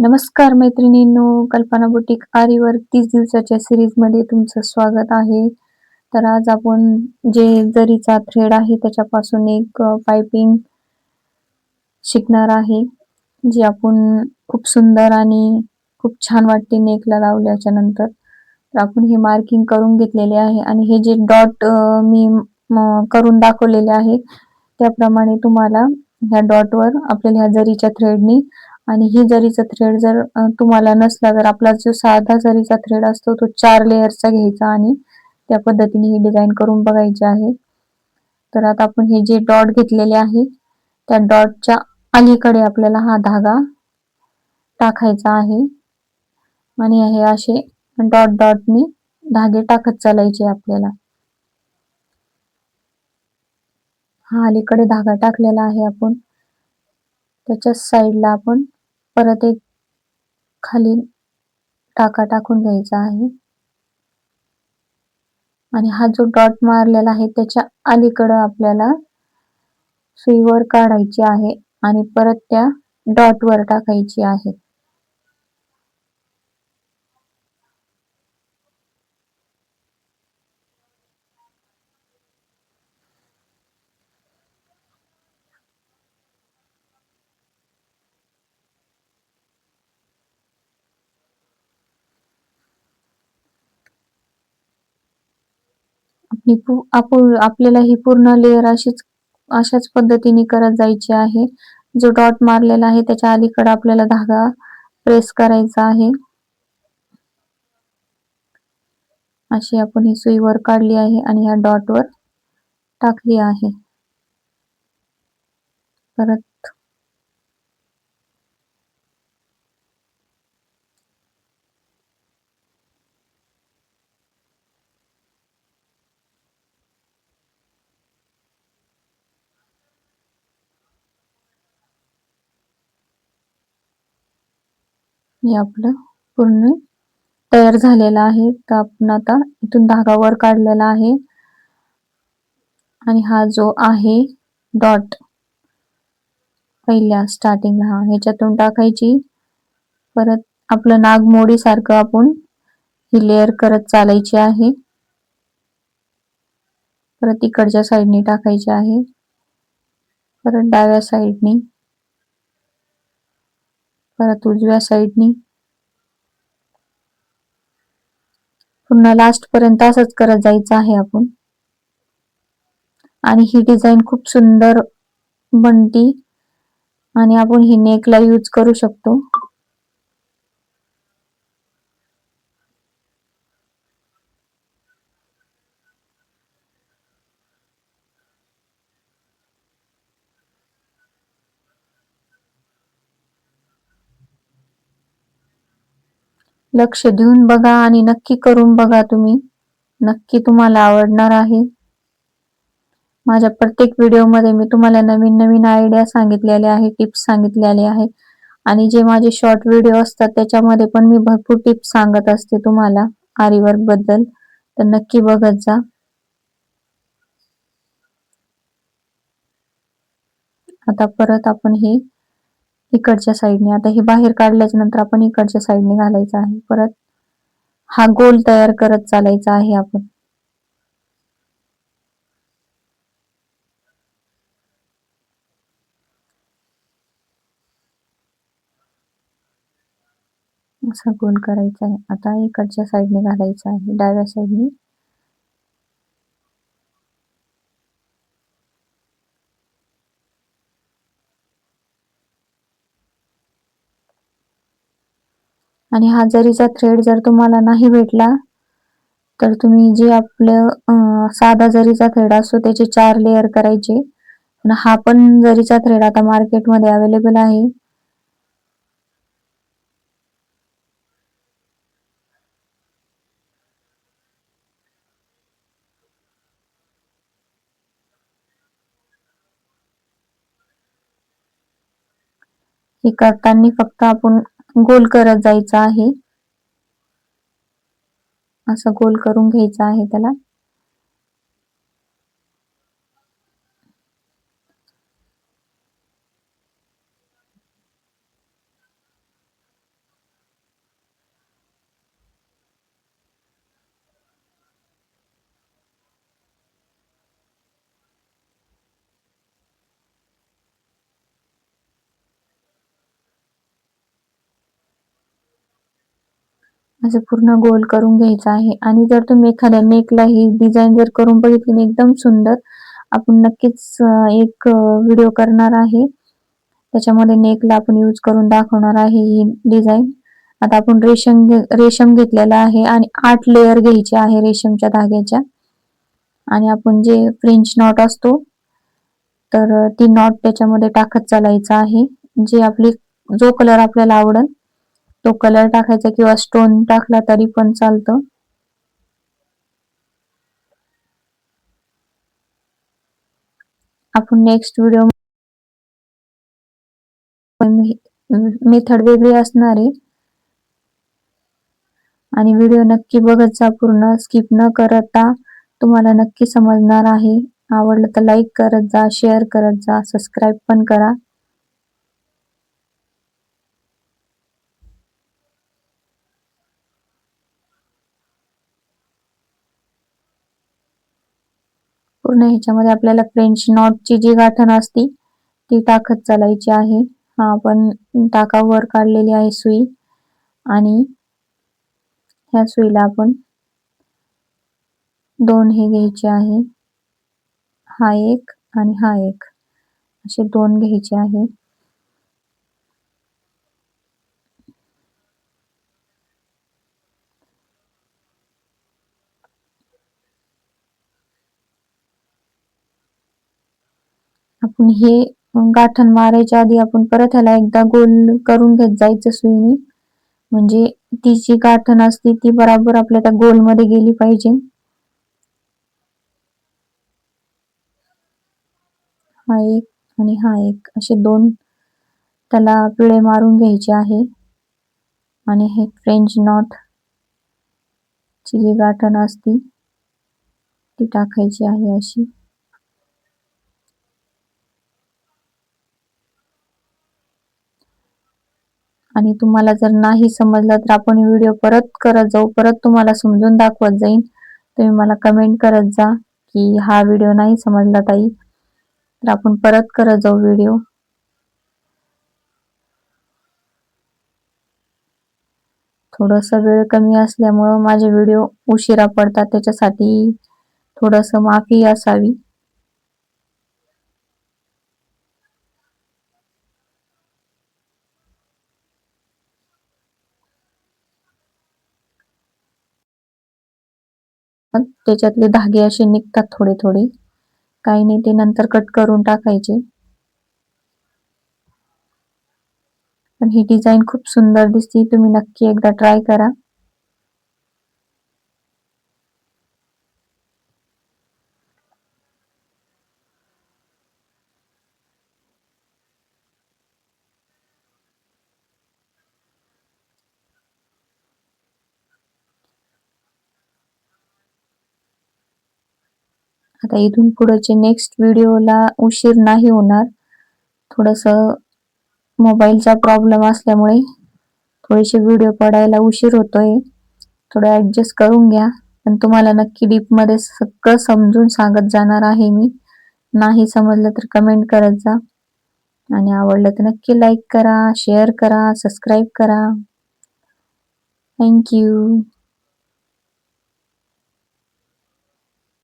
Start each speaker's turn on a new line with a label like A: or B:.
A: नमस्कार मैत्रिणींनो कल्पना बुटीक आरीवर तीस दिवसाच्या सिरीजमध्ये तुमचं स्वागत आहे. तर आज आपण जे जरीचा थ्रेड आहे त्याच्यापासून एक पाइपिंग शिकणार आहे जे आपण खूप सुंदर आणि खूप छान वाटते नेकला लावल्याच्या नंतर. तर आपण हे मार्किंग करून घेतलेले आहे आणि हे जे डॉट मी करून दाखवलेले आहे त्याप्रमाणे तुम्हाला ह्या डॉटवर आपल्याला ह्या जरीच्या थ्रेडनी आणि ही जरीचा थ्रेड जर तुम्हाला नसला तर आपला जो साधा जरीचा थ्रेड असतो तो चार लेअरचा घ्यायचा आणि त्या पद्धतीने ही डिझाईन करून बघायची आहे. तर आता आपण हे जे डॉट घेतलेले आहे त्या डॉटच्या अलीकडे आपल्याला हा धागा टाकायचा आहे. आणि हे असे डॉट डॉटनी धागे टाकत चालायचे आपल्याला. हा अलीकडे धागा टाकलेला आहे आपण. त्याच्या साईडला आपण परत एक खाली टाका टाकून घ्यायचा आहे. आणि हा जो डॉट मारलेला आहे त्याच्या अलीकडं आपल्याला सुईवर काढायची आहे आणि परत त्या डॉट वर टाकायची आहे. आपण आपल्याला ही पूर्ण लेअर अशीच अशाच पद्धतीने करत जायची आहे. जो डॉट मारलेला आहे त्याच्या अलीकडे आपल्याला धागा प्रेस करायचा आहे. अशी आपण ही सुई वर काढली आहे आणि ह्या डॉट वर टाकली आहे. परत हे आपलं पूर्ण तयार झालेलं आहे. तर आपण आता इथून धागा वर काढलेला आहे. आणि हा जो आहे डॉट पहिल्या स्टार्टिंगला हा ह्याच्यातून टाकायची. परत आपलं नागमोडी सारखं आपण ही लेअर करत चालायची आहे. परत इकडच्या साईडने टाकायची आहे. परत डाव्या साईडने परत उजव्या साईडनी. पुन्हा लास्ट पर्यंत असंच करत जायचं आहे आपण. आणि ही डिझाईन खूप सुंदर बनती. आणि आपण ही नेकला यूज करू शकतो. लक्ष देऊन बघा आणि नक्की करून बघा तुम्ही. नक्की तुम्हाला आवडणार आहे. माझ्या प्रत्येक व्हिडिओमध्ये मी तुम्हाला नवीन नवीन आयडिया सांगितलेले आहे टिप्स सांगितलेले आहे. आणि जे माझे शॉर्ट व्हिडिओ असतात त्याच्यामध्ये पण मी भरपूर टिप्स सांगत असते तुम्हाला आरीवर्कबद्दल. तर नक्की बघत जा. आता परत आपण हे इकडच्या साईडने आता हे बाहेर काढल्याच्या नंतर आपण इकडच्या साईडने घालायचं आहे. परत हा गोल तयार करत चालायचा आहे आपण. असा गोल करायचा आहे. आता इकडच्या साईडने घालायचा आहे. डाव्या साईडने आणि हा जरीचा थ्रेड जर तुम्हाला नाही भेटला तर तुम्ही जे आपलं साधा जरीचा थ्रेड असतो त्याचे चार लेअर करायचे. हा पण जरीचा थ्रेड आता मार्केटमध्ये अवेलेबल आहे. हे करताना फक्त आपण गोल करत जायचं आहे. असं गोल करून घ्यायचं आहे त्याला. असं पूर्ण गोल करून घ्यायचं आहे. आणि जर तुम्ही एखाद्या नेकला ही डिझाईन जर करून बघितली ना एकदम सुंदर आपण नक्कीच एक व्हिडिओ करणार आहे. त्याच्यामध्ये नेकला आपण यूज करून दाखवणार आहे ही डिझाईन आता आपण रेशम रेशम घेतलेला आहे आणि आठ लेअर घ्यायचे आहे रेशमच्या धाग्याच्या. आणि आपण जे फ्रेंच नॉट असतो तर ती नॉट त्याच्यामध्ये टाकत चालायचं आहे. जे आपली जो कलर आपल्याला आवडेल तो कलर टाकायचा किंवा स्टोन टाकला तरी पण चालतं. आपण नेक्स्ट व्हिडिओ मेथड वेगळी असणार आहे. आणि व्हिडिओ नक्की बघत जा पूर्ण स्किप न करता. तुम्हाला नक्की समजणार आहे. आवडलं तर लाईक करत जा शेअर करत जा सबस्क्राईब पण करा. पूर्ण ह्याच्यामध्ये आपल्याला फ्रेंच नॉटची जी गाठण असती ती टाकत चालायची आहे. हा आपण टाकावर काढलेली आहे सुई. आणि ह्या सुईला आपण दोन हे घ्यायचे आहे. हा एक आणि हा एक. असे दोन घ्यायचे आहे. आपण हे गाठण मारायच्या आधी आपण परत ह्याला एकदा गोल करून घेत जायचं सुईने. म्हणजे ती जी गाठण असते ती बराबर आपल्या त्या गोलमध्ये गेली पाहिजे. हा एक आणि हा एक असे दोन त्याला पिळे मारून घ्यायचे आहे. आणि हे फ्रेंच नॉट ची जी गाठण असती ती टाकायची आहे अशी. आणि तुम्हाला जर नाही समजलं तर आपण व्हिडिओ परत करत जाऊ परत तुम्हाला समजून दाखवत जाईन. तुम्ही मला कमेंट करत जा की हा व्हिडिओ नाही समजला ताई. तर आपण परत करत जाऊ व्हिडिओ. थोडस वेळ कमी असल्यामुळं माझे व्हिडिओ उशिरा पडतात त्याच्यासाठी थोडस माफी असावी. त्याच्यातले धागे असे निघतात थोडे थोडे. काही नाही ते नंतर कट करून टाकायचे. पण ही डिझाईन खूप सुंदर दिसते. तुम्ही नक्की एकदा ट्राय करा. आता इथून पुढचे नेक्स्ट व्हिडिओला उशीर नाही होणार. थोडस मोबाईलचा प्रॉब्लेम असल्यामुळे थोडेसे व्हिडिओ पडायला उशीर होतोय. थोडं ऍडजस्ट करून घ्या. पण तुम्हाला नक्की डीपमध्ये सगळं समजून सांगत जाणार आहे मी. नाही समजलं तर कमेंट करत जा. आणि आवडलं तर नक्की लाईक करा शेअर करा सबस्क्राईब करा. थँक्यू